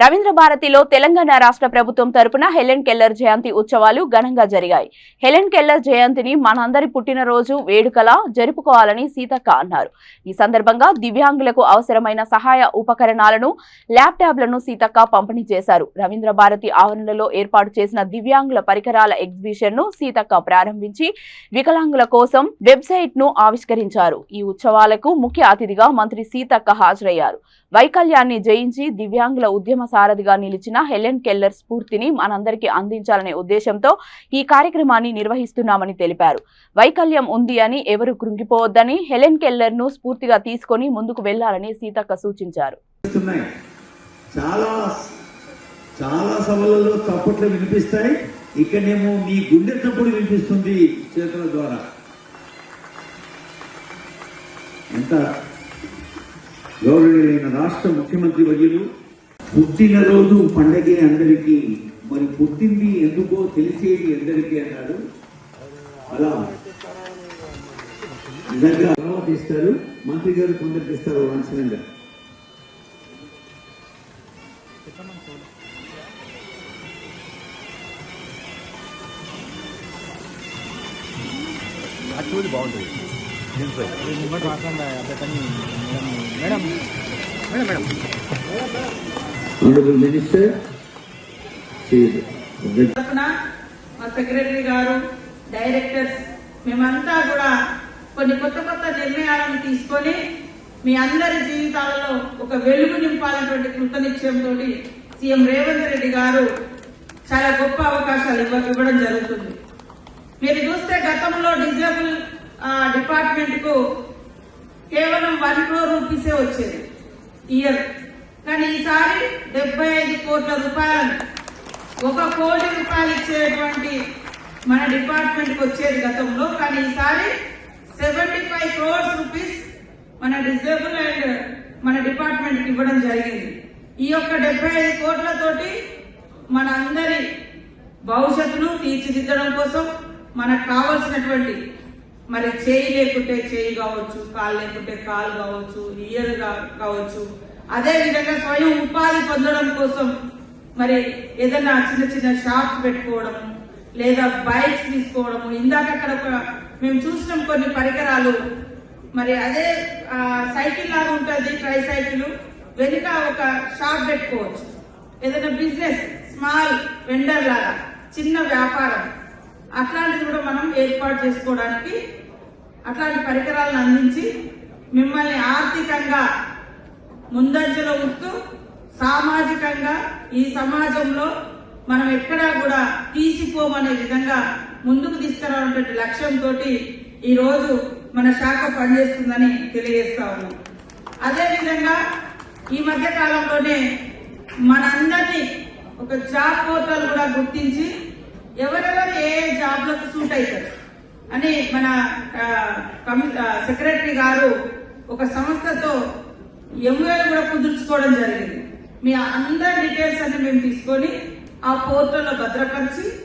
రవీంద్ర భారతిలో తెలంగాణ రాష్ట్ర ప్రభుత్వం తరపున హెలెన్ కెల్లర్ జయంతి ఉత్సవాలు ఘనంగా జరిగాయి. హెలెన్ కెల్లర్ జయంతిని మనందరి పుట్టినరోజు వేడుకలా జరుపుకోవాలని సీతక్క అన్నారు. ఈ సందర్భంగా దివ్యాంగులకు అవసరమైన సహాయ ఉపకరణాలను ల్యాప్టాప్లను సీతక్క పంపిణీ చేశారు. రవీంద్ర భారతి ఆవరణలో ఏర్పాటు చేసిన దివ్యాంగుల పరికరాల ఎగ్జిబిషన్ను సీతక్క ప్రారంభించి వికలాంగుల కోసం వెబ్సైట్ను ఆవిష్కరించారు. ఈ ఉత్సవాలకు ముఖ్య అతిథిగా మంత్రి సీతక్క హాజరయ్యారు. వైకల్యాన్ని జయించి దివ్యాంగుల ఉద్యమ సారథిగా నిలిచిన హెలెన్ కెల్లర్ స్ఫూర్తిని మనందరికీ అందించాలనే ఉద్దేశంతో ఈ కార్యక్రమాన్ని నిర్వహిస్తున్నామని తెలిపారు. వైకల్యం ఉంది అని ఎవరు కృంగిపోవద్దని హెలెన్ కెల్లర్ను స్ఫూర్తిగా తీసుకుని ముందుకు వెళ్ళాలని సీతక్క సూచించారు. చాలా చాలా సభలలో తప్పట్లు వినిపిస్తాయి. ఇక్కడేమో మీ గుండె తప్పుడు వినిపిస్తుంది చేతుల ద్వారా. ఎంత గౌరవనీయులైన రాష్ట్ర ముఖ్యమంత్రి వర్యులు పుట్టినరోజు పండగే అందరికీ. మరి పుట్టింది ఎందుకో తెలిసేది ఎందరికీ అన్నాడు. అలా నిజంగా ఇస్తారు మంత్రి గారు కొందరికి ఇస్తారు లాంఛనంగా యాక్చువల్లీ బాగుంటుంది దీంట్లో madam madam madam honourable minister మా సెక్రటరీ గారు డైరెక్టర్స్ మేమంతా కూడా కొన్ని కొత్త కొత్త నిర్ణయాలను తీసుకొని మీ అందరి జీవితాలలో ఒక వెలుగు నింపాలన్నటువంటి కృతనిశ్చయంతో సీఎం రేవంత్ రెడ్డి గారు చాలా గొప్ప అవకాశాలు ఇవ్వడం జరుగుతుంది. మీరు చూస్తే గతంలో డిజేబుల్ డిపార్ట్మెంట్కు కేవలం వన్ క్రోర్ రూపీసే వచ్చేది. ఇయర్ కానీ ఈసారి డెబ్బై ఐదు కోట్ల రూపాయలను ఒక కోటి రూపాయలు ఇచ్చేటువంటి మన డిపార్ట్మెంట్ వచ్చేది గతంలో కానీ ఈసారి సెవెంటీ ఫైవ్ క్రోర్స్ రూపీస్ మన డిజేబుల్ అండ్ మన డిపార్ట్మెంట్కి ఇవ్వడం జరిగింది. ఈ యొక్క డెబ్బై ఐదు కోట్లతోటి మన అందరి భవిష్యత్తును తీర్చిదిద్దడం కోసం మనకు కావలసినటువంటి మరి చేయి లేకుంటే చేయి కావచ్చు కాలు లేకుంటే కాలు కావచ్చు ఇయర్ కావచ్చు అదే విధంగా స్వయం ఉపాధి పొందడం కోసం మరి ఏదైనా చిన్న చిన్న షాప్స్ పెట్టుకోవడము లేదా బైక్స్ తీసుకోవడము. ఇందాక అక్కడ ఒక మేము చూసినాం కొన్ని పరికరాలు. మరి అదే సైకిల్ లాగా ఉంటుంది ట్రై సైకిల్ వెనుక ఒక షాప్ పెట్టుకోవచ్చు. ఏదైనా బిజినెస్ స్మాల్ వెండర్ లాగా చిన్న వ్యాపారం. అట్లాంటిది కూడా మనం ఏర్పాటు చేసుకోవడానికి అట్లాంటి పరికరాలను అందించి మిమ్మల్ని ఆర్థికంగా ముందంజలో ఉంటూ సామాజికంగా ఈ సమాజంలో మనం ఎక్కడా కూడా తీసిపోమనే విధంగా ముందుకు తీసుకురావటువంటి లక్ష్యంతో ఈ రోజు మన శాఖ పనిచేస్తుందని తెలియజేస్తా ఉన్నాం. అదే విధంగా ఈ మధ్య కాలంలోనే మనందరినీ ఒక జాబ్ పోర్టల్ కూడా గుర్తించి ఎవరెవరు ఏ జాబ్లకు సూట్ అవుతారు అని మన సెక్రటరీ గారు ఒక సంస్థతో ఎంఓ కూడా కుదుర్చుకోవడం జరిగింది. మీ అందరి డీటెయిల్స్ అన్ని మేము తీసుకొని ఆ పోర్టల్లో భద్రపరిచి